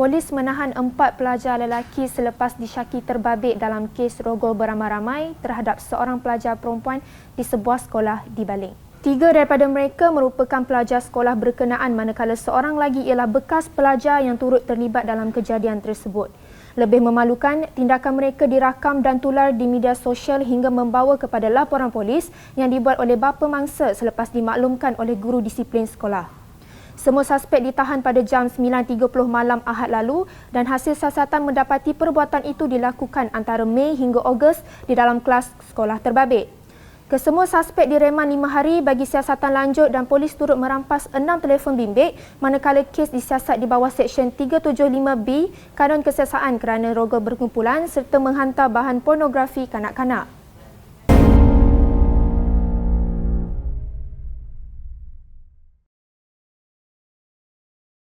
Polis menahan empat pelajar lelaki selepas disyaki terbabit dalam kes rogol beramai-ramai terhadap seorang pelajar perempuan di sebuah sekolah di Baling. Tiga daripada mereka merupakan pelajar sekolah berkenaan manakala seorang lagi ialah bekas pelajar yang turut terlibat dalam kejadian tersebut. Lebih memalukan, tindakan mereka dirakam dan tular di media sosial hingga membawa kepada laporan polis yang dibuat oleh bapa mangsa selepas dimaklumkan oleh guru disiplin sekolah. Semua suspek ditahan pada jam 9.30 malam Ahad lalu dan hasil siasatan mendapati perbuatan itu dilakukan antara Mei hingga Ogos di dalam kelas sekolah terbabit. Kesemua suspek direman lima hari bagi siasatan lanjut dan polis turut merampas enam telefon bimbit manakala kes disiasat di bawah Seksyen 375B Kanun Kesiasaan kerana rogol berkumpulan serta menghantar bahan pornografi kanak-kanak.